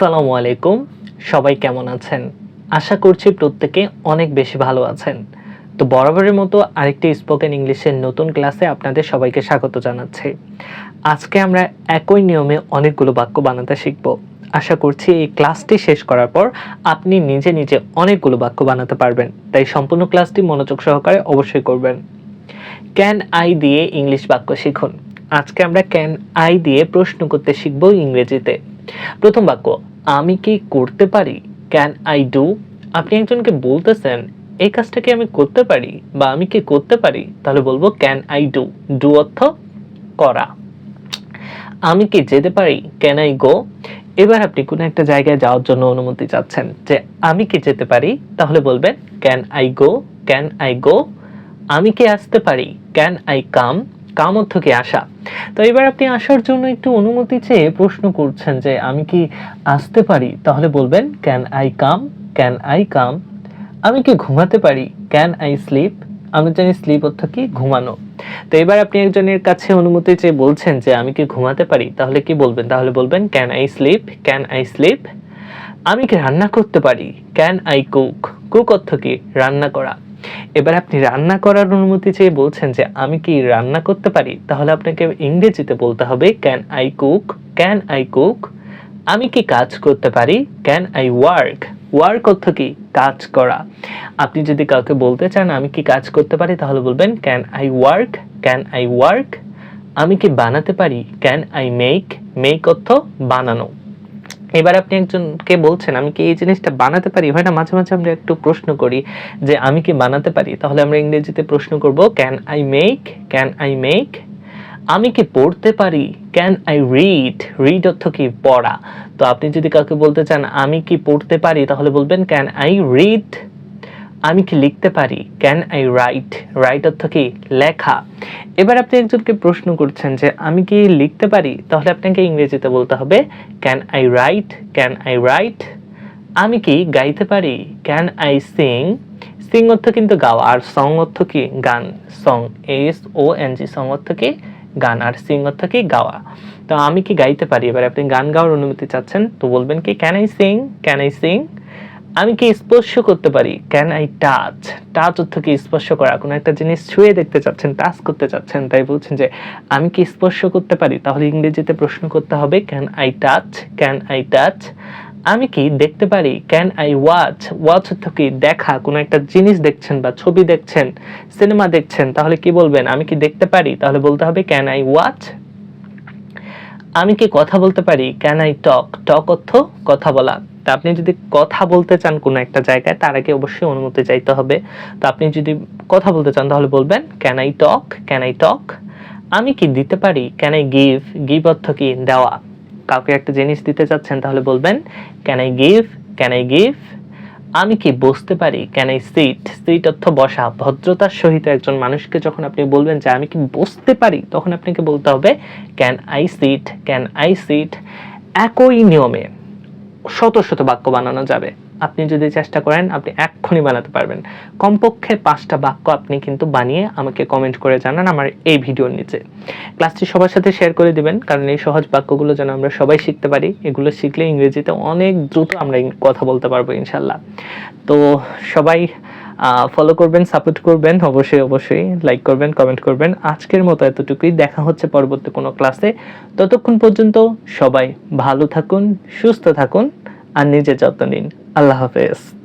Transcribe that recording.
আসসালামু আলাইকুম। সবাই কেমন আছেন? আশা করছি প্রত্যেকে অনেক বেশি ভালো আছেন। তো বরাবরের মতো আরেকটি স্পোকেন ইংলিশের নতুন ক্লাসে আপনাদের সবাইকে স্বাগত জানাচ্ছি। আজকে আমরা একই নিয়মে অনেকগুলো বাক্য বানাতে শিখব। আশা করছি এই ক্লাসটি শেষ করার পর আপনি নিজে নিজে অনেকগুলো বাক্য বানাতে পারবেন। তাই সম্পূর্ণ ক্লাসটি মনোযোগ সহকারে অবশ্যই করবেন। ক্যান আই দিয়ে ইংলিশ বাক্য শিখুন। আজকে আমরা ক্যান আই দিয়ে প্রশ্ন করতে শিখব ইংরেজিতে। প্রথম বাক্য আমি কি করতে পারি? ক্যান আই ডু আপনি একজনকে বলতেছেন, এই কাজটা কি আমি করতে পারি বা আমি কি করতে পারি? তাহলে বলব ক্যান আই ডু ডু অর্থ করা। আমি কি যেতে পারি? ক্যান আই গো এবার আপনি কোনো একটা জায়গায় যাওয়ার জন্য অনুমতি চাচ্ছেন যে, আমি কি যেতে পারি? তাহলে বলবেন can I go can I go আমি কি আসতে পারি? ক্যান আই কাম কাম অর্থ কি আসা। তো এবার আপনি আসার জন্য একটু অনুমতি চেয়ে প্রশ্ন করছেন যে আমি কি আসতে পারি? তাহলে বলবেন can I come can I come আমি কি ঘুমাতে পারি? ক্যান আই স্লিপ আমরা জানি স্লিপ অর্থ কি? ঘুমানো। তো এবার আপনি একজনের কাছে অনুমতি চেয়ে বলছেন যে, আমি কি ঘুমাতে পারি? তাহলে কি বলবেন? তাহলে বলবেন can I sleep can I sleep আমি কি রান্না করতে পারি? ক্যান আই কুক কুক অর্থ কি? রান্না করা। এবার আপনি রান্না করার অনুমতি চেয়ে বলছেন যে আমি কি রান্না করতে পারি? তাহলে আপনাকে ইংরেজিতে বলতে হবে can I cook can I cook আমি কি কাজ করতে পারি? ক্যান আই ওয়ার্ক ওয়ার্ক অর্থ কি? কাজ করা। আপনি যদি কাউকে বলতে চান, আমি কি কাজ করতে পারি? তাহলে বলবেন can I work can I work আমি কি বানাতে পারি? ক্যান আই মেক মেক অর্থ বানানো। এবার আপনি একজনকে বলছেন, আমি কি এই জিনিসটা বানাতে পারি? হয় না, মাঝে মাঝে আমরা একটু প্রশ্ন করি যে, আমি কি বানাতে পারি? তাহলে আমরা ইংরেজিতে প্রশ্ন করব can I make can I make আমি কি পড়তে পারি? ক্যান আই রিড রিড অর্থ কি? পড়া। তো আপনি যদি কাউকে বলতে চান, আমি কি পড়তে পারি? তাহলে বলবেন ক্যান আই রিড আমি কি লিখতে পারি? ক্যান আই রাইট রাইট অর্থ কি? লেখা। এবার আপনি একজনকে প্রশ্ন করছেন যে, আমি কি লিখতে পারি? তাহলে আপনাকে ইংরেজিতে বলতে হবে can I write can I write আমি কি গাইতে পারি? ক্যান আই সিং সিং অর্থ কিন্তু গাওয়া আর সং অর্থ কি? গান। Song S O N G song অর্থ কি? গান। আর সিং অর্থ কি? গাওয়া। তো আমি কি গাইতে পারি? এবার আপনি গান গাওয়ার অনুমতি চাচ্ছেন, তো বলবেন কি can I sing can I sing আমি কি স্পর্শ করতে পারি? ক্যান আই টাচ টাচ অর্থ কি? স্পর্শ করা। কোনো একটা জিনিস ছুঁয়ে দেখতে চাচ্ছেন টাচ করতে চাচ্ছেন, তাই বলছেন যে, আমি কি স্পর্শ করতে পারি? তাহলে ইংরেজিতে প্রশ্ন করতে হবে can I touch can I touch আমি কি দেখতে পারি? ক্যান আই ওয়াচ ওয়াচ অর্থ কি? দেখা। কোনো একটা জিনিস দেখছেন বা ছবি দেখছেন, সিনেমা দেখছেন, তাহলে কি বলবেন? আমি কি দেখতে পারি? তাহলে বলতে হবে ক্যান আই ওয়াচ আমি কি কথা বলতে পারি? ক্যান আই টক টক অর্থ কথা বলা। তা আপনি যদি কথা বলতে চান কোনো একটা জায়গায়, তার আগে অবশ্যই অনুমতি চাইতে হবে। তো আপনি যদি কথা বলতে চান, তাহলে বলবেন can I talk can I talk আমি কি দিতে পারি? ক্যান আই গিভ গিভ অর্থ কি? দেওয়া। কাউকে একটা জিনিস দিতে চাচ্ছেন, তাহলে বলবেন can I give can I give আমি কি বসতে পারি? ক্যান আই সিট সিট অর্থ বসা। ভদ্রতার সহিত একজন মানুষকে যখন আপনি বলবেন যে আমি কি বসতে পারি, তখন আপনাকে বলতে হবে can I sit can I sit একই নিয়মে শত শত বাক্য বানানো যাবে। আপনি যদি চেষ্টা করেন, আপনি এক্ষুনি বানাতে পারবেন। কমপক্ষে পাঁচটা বাক্য আপনি কিন্তু বানিয়ে আমাকে কমেন্ট করে জানান আমার এই ভিডিওর নিচে। ক্লাসটি সবার সাথে শেয়ার করে দিবেন, কারণ এই সহজ বাক্যগুলো যেন আমরা সবাই শিখতে পারি। এগুলো শিখলে ইংরেজিতে অনেক দ্রুত আমরা কথা বলতে পারব ইনশাল্লাহ তো সবাই ফলো করবেন সাপোর্ট করবেন, অবশ্যই অবশ্যই লাইক করবেন কমেন্ট করবেন। আজকের মতো এতটুকুই। দেখা হচ্ছে পরবর্তী কোনো ক্লাসে ততক্ষণ পর্যন্ত সবাই ভালো থাকুন, সুস্থ থাকুন। আর নিজের যত্ন নিন। আল্লাহ হাফেজ।